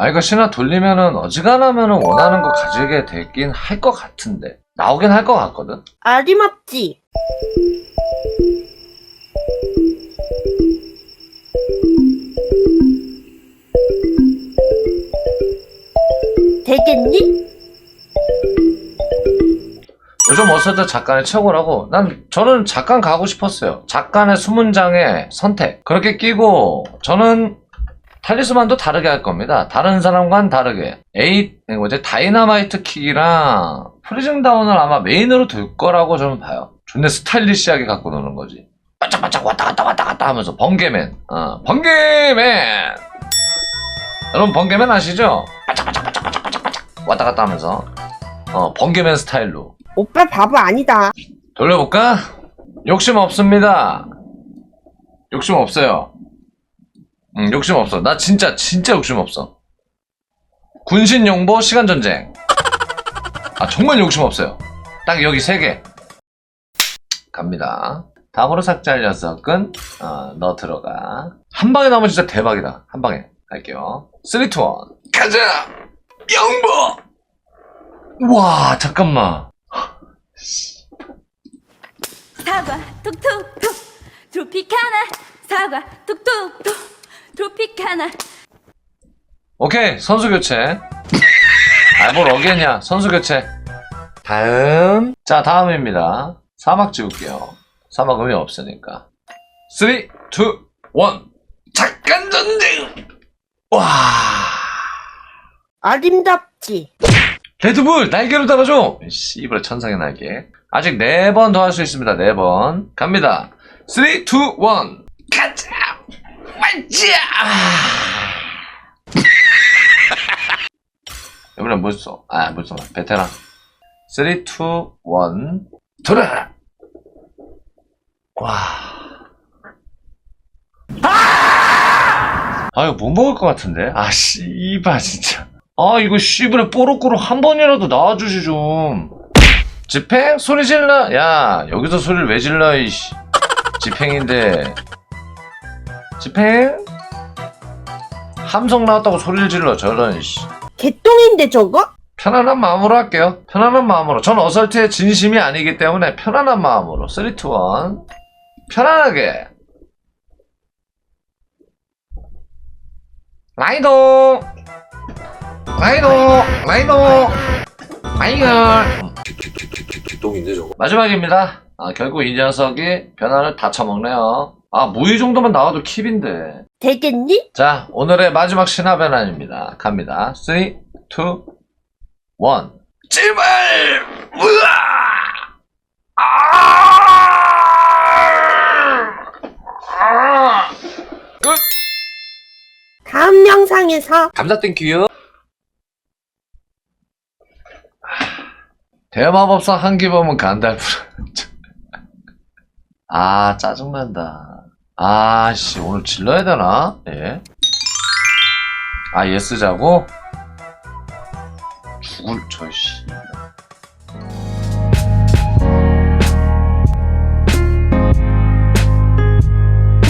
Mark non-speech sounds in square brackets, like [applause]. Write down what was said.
아 이거 신화 돌리면은 어지간하면은 원하는 거 가지게 되긴 할 것 같은데 나오긴 할 것 같거든 아리맞지? 되겠니? 요즘 어서드 작가의 최고라고 난 저는 작가 가고 싶었어요 작가의 수문장에 선택 그렇게 끼고 저는 탈리스만도 다르게 할 겁니다 다른 사람과는 다르게 에이 뭐지 다이나마이트 킥이랑 프리즘 다운을 아마 메인으로 둘 거라고 저는 봐요 존나 스타일리시하게 갖고 노는 거지 반짝반짝 왔다 갔다 왔다 갔다 하면서 번개맨 어 번개맨 여러분 번개맨 아시죠? 반짝반짝 반짝반짝 반짝 왔다 갔다 하면서 어 번개맨 스타일로 오빠 바보 아니다. 돌려볼까? 욕심 없습니다. 욕심 없어요. 응, 욕심 없어. 나 진짜, 진짜 욕심 없어. 군신 용보 시간 전쟁. 아, 정말 욕심 없어요. 딱 여기 세 개. 갑니다. 다음으로 삭제할 녀석은, 어, 너 들어가. 한 방에 나오면 진짜 대박이다. 한 방에. 갈게요. 3, 2, 1. 가자! 영보! 와, 잠깐만. 사과 톡톡톡 트로피카나 사과 톡톡톡 트로피카나. 오케이 선수 교체. 아뭘 어겠냐? 선수 교체. 다음. 자 다음입니다. 사막 지울게요. 사막 의미 없으니까. 3 2 1 잠깐 전쟁! 와. 아름답지? 레드불 날개를 달아줘. 씨발 천상의 날개. 아직 네 번 더 할 수 있습니다. 네 번. 갑니다. 3 2 1 가자 [laughs] 이번에 뭐 써? 아, 뭐 써? 베테랑. 3, 2, 1, 돌아라! 와. 아! 아, 이거 못 먹을 것 같은데? 아, 씨발, 진짜. 아, 이거 씨발에 뽀로꼬로 한 번이라도 나와주시 좀. 집행? 소리 질러? 야, 여기서 소리를 왜 질러, 이씨. 집행인데. 집행? 함성 나왔다고 소리를 질러, 저런, 씨. 개똥인데 저거? 편안한 마음으로 할게요. 편안한 마음으로. 전 어설트의 진심이 아니기 때문에 편안한 마음으로. 3, 2, 1. 편안하게. 라이도! 라이도! 라이도! 마이걸! 똥인데 저거. 마지막입니다. 아, 결국 이 녀석이 변화를 다 쳐먹네요. 아, 무의 정도만 나와도 킵인데. 되겠니? 자, 오늘의 마지막 신화 변환입니다. 갑니다. 3, 2, 1. 제발! 으아! 아! 아! 끝! 다음 영상에서 감자 땡큐요. 대마법사 한기범은 간달프. [laughs] 아, 짜증난다. 아, 씨, 오늘 질러야 되나? 예. 아, 예스 자고? 죽을, 저, 씨.